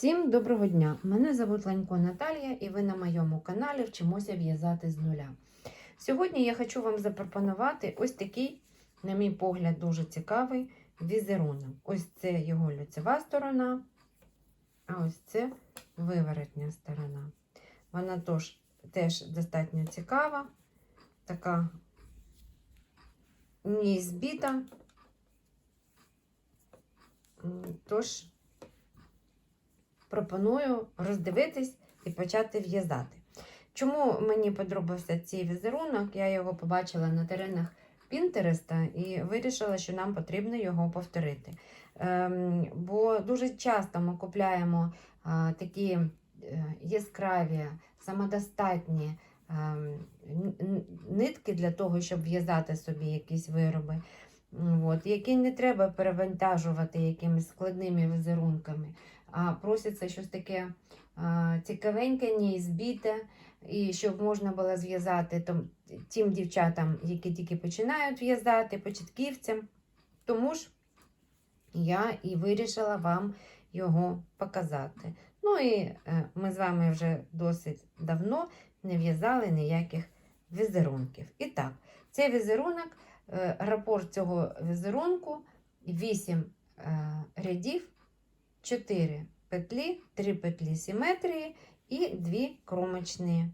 Всім доброго дня! Мене звуть Ланько Наталія і ви на моєму каналі Вчимося в'язати з нуля. Сьогодні я хочу вам запропонувати ось такий, на мій погляд, дуже цікавий візерунок. Ось це його лицева сторона, а ось це виворотня сторона. Вона тож, теж достатньо цікава, така не збита. Тож, пропоную роздивитись і почати в'язати. Чому мені подобався цей візерунок? Я його побачила на теренах Пінтереста і вирішила, що нам потрібно його повторити. Ем, бо дуже часто ми купляємо а, такі е, яскраві, самодостатні н- нитки для того, щоб в'язати собі якісь вироби. От, які не треба перевантажувати якимись складними візерунками проситься щось таке цікавеньке, не збите, і щоб можна було зв'язати тим дівчатам, які тільки починають в'язати, початківцям. Тому ж я і вирішила вам його показати. Ну і е, ми з вами вже досить давно не в'язали ніяких візерунків. І так, цей візерунок, е, рапорт цього візерунку 8 е, рядів. 4 петлі, 3 петлі симетрії і 2 кромочні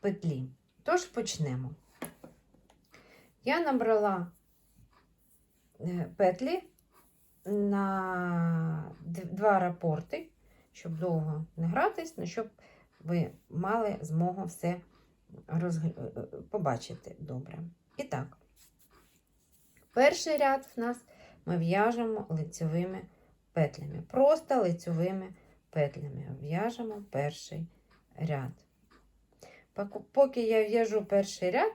петлі. Тож почнемо. Я набрала е, петлі на два рапорти, щоб довго не гратись, ну, щоб ви мали змогу все розг... е, побачити добре. І так, перший ряд в нас ми в'яжемо лицевими петлями. Просто лицьовими петлями в'яжемо перший ряд. Поки- я в'яжу перший ряд,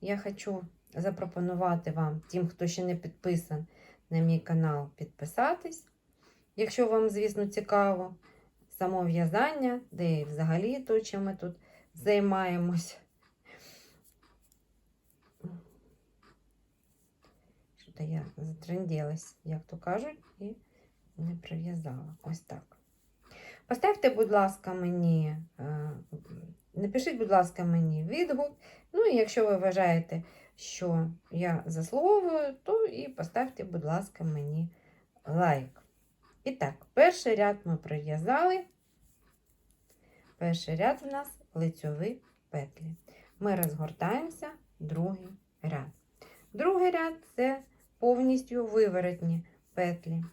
я хочу запропонувати вам, тим, хто ще не підписан на мій канал, підписатись. Якщо вам, звісно, цікаво само в'язання, де і взагалі то, чим ми тут займаємось. Що-то я затренділась, як то кажуть, і не прив'язала. Ось так. Поставте, будь ласка, мені, е, напишіть, будь ласка, мені відгук. Ну, і якщо ви вважаєте, що я заслуговую, то і поставте, будь ласка, мені лайк. І так, перший ряд ми прив'язали. Перший ряд в нас лицьові петлі. Ми розгортаємося другий ряд. Другий ряд це повністю виворотні петлі.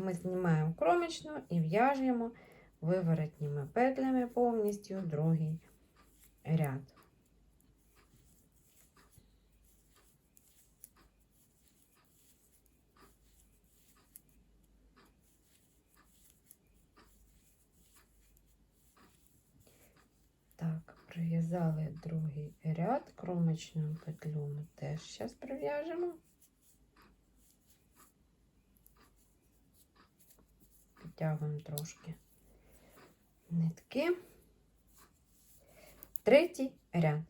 Ми знімаємо кромочну і в'яжемо виворотніми петлями повністю другий ряд. Так, прив'язали другий ряд, кромочну петлю ми теж зараз прив'яжемо. Підтягуємо трошки нитки. Третій ряд.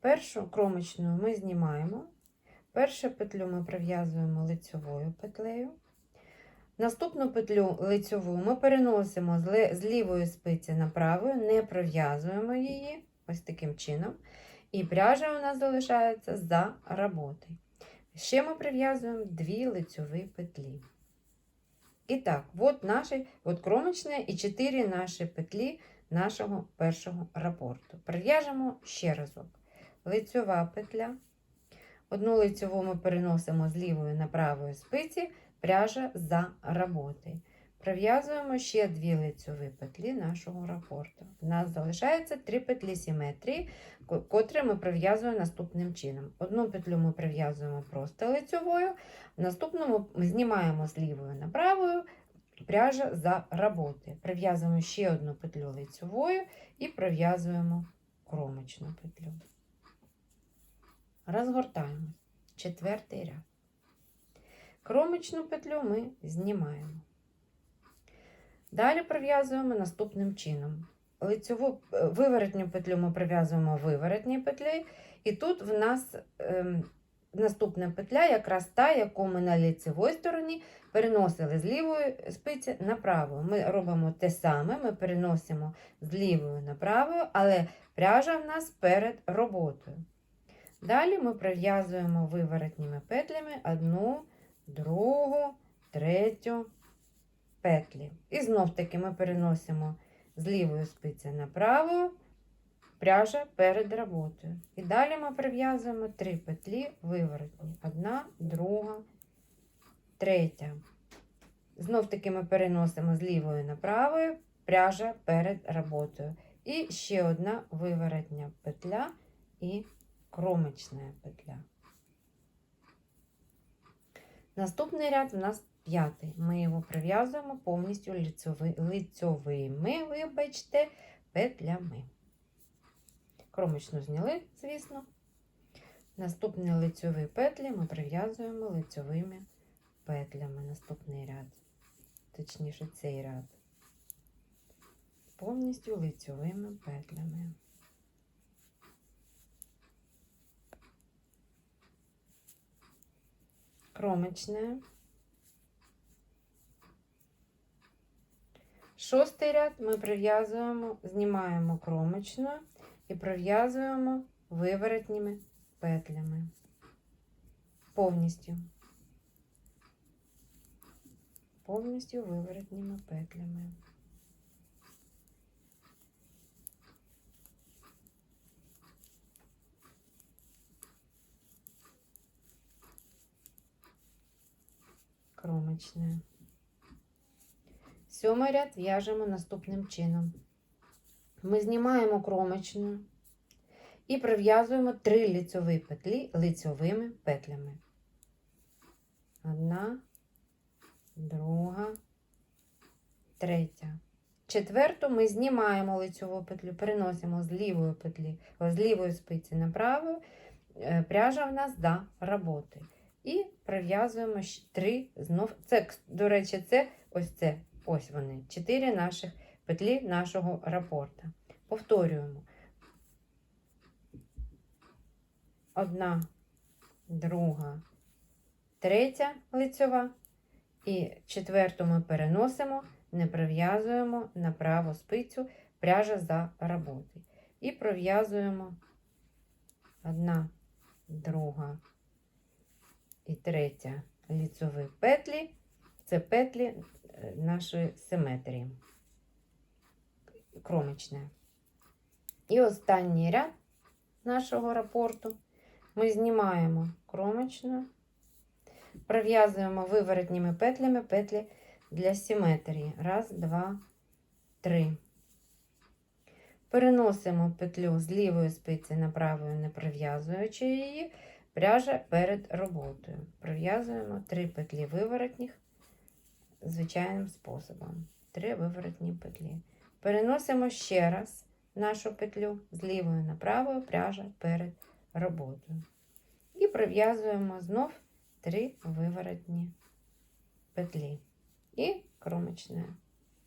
Першу кромочну ми знімаємо. Першу петлю ми прив'язуємо лицьовою петлею. Наступну петлю лицьову ми переносимо з лівої спиці на праву, не пров'язуємо її ось таким чином. І пряжа у нас залишається за роботи. Ще ми прив'язуємо дві лицьові петлі. І так, от наші, кромочные і 4 наші петлі нашого першого рапорту. Прив'яжемо ще разок. Лицьова петля. Одну лицьову ми переносимо з лівої на правої спиці, пряжа за роботи. Прив'язуємо ще дві лицьові петлі нашого рапорту. У нас залишається три петлі симетрії, ко- котрі ми прив'язуємо наступним чином. Одну петлю ми прив'язуємо просто лицьовою, наступному ми знімаємо з лівої на правою, пряжа за роботи. Прив'язуємо ще одну петлю лицьовою і прив'язуємо кромочну петлю. Розгортаємо. Четвертий ряд. Кромочну петлю ми знімаємо. Далі прив'язуємо наступним чином. Лицьову е, виворотню петлю ми прив'язуємо виворотній петлі, і тут в нас ем, наступна петля якраз та, яку ми на ліцевій стороні переносили з лівої спиці на праву. Ми робимо те саме, ми переносимо з лівої на праву, але пряжа в нас перед роботою. Далі ми пров'язуємо виворотніми петлями одну, другу, третю петлі. І знов таки ми переносимо з лівої спиці на праву, пряжа перед роботою. І далі ми прив'язуємо три петлі виворотні. Одна, друга, третя. Знов таки ми переносимо з лівої на праву, пряжа перед роботою. І ще одна виворотня петля і кромочна петля. Наступний ряд у нас п'ятий. Ми його прив'язуємо повністю лицьови, лицьовими, вибачте, петлями. Кромочну зняли, звісно. Наступні лицьові петлі ми прив'язуємо лицьовими петлями. Наступний ряд. Точніше, цей ряд. Повністю лицьовими петлями. Кромочная. Шостий ряд ми прив'язуємо, знімаємо кромочну і прив'язуємо виворотніми петлями. Повністю. Повністю виворотніми петлями. Кромочне. Сьомий ряд в'яжемо наступним чином. Ми знімаємо кромочну і прив'язуємо три лицьові петлі лицьовими петлями. Одна, друга, третя. Четверту ми знімаємо лицьову петлю, переносимо з лівої петлі, з лівої спиці на праву. Е, Пряжа в нас до роботи. І прив'язуємо три знов. Це, до речі, це ось це. Ось вони. Чотири наших петлі нашого рапорта. Повторюємо. Одна, друга, третя лицьова. І четверту ми переносимо, не прив'язуємо на праву спицю пряжа за роботи. І пров'язуємо одна, друга і третя ліцеві петлі. Це петлі е, нашої симетрії. Кромочне. І останній ряд нашого рапорту ми знімаємо кромочну, пров'язуємо виворотніми петлями петлі для симетрії. Раз, два, три. Переносимо петлю з лівої спиці на праву, не прив'язуючи її, пряжа перед роботою. Прив'язуємо три петлі виворотніх звичайним способом. Три виворотні петлі. Переносимо ще раз нашу петлю з лівої на праву, пряжа перед роботою. І прив'язуємо знов три виворотні петлі і кромочна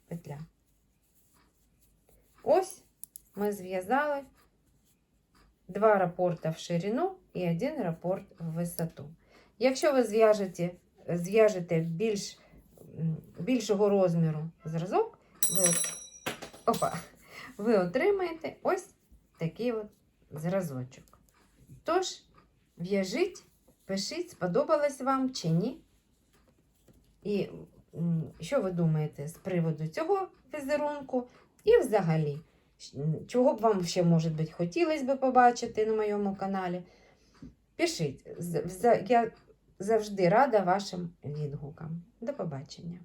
петля. Ось ми зв'язали два рапорта в ширину і один рапорт в висоту. Якщо ви зв'яжете зв'яжете більш, більшого розміру зразок, ви, опа, ви отримаєте ось такий от зразочок. Тож, в'яжіть, пишіть, сподобалось вам чи ні. І що ви думаєте з приводу цього візерунку? І взагалі, чого б вам ще, може бути, хотілося б побачити на моєму каналі? Пишіть. Я завжди рада вашим відгукам. До побачення.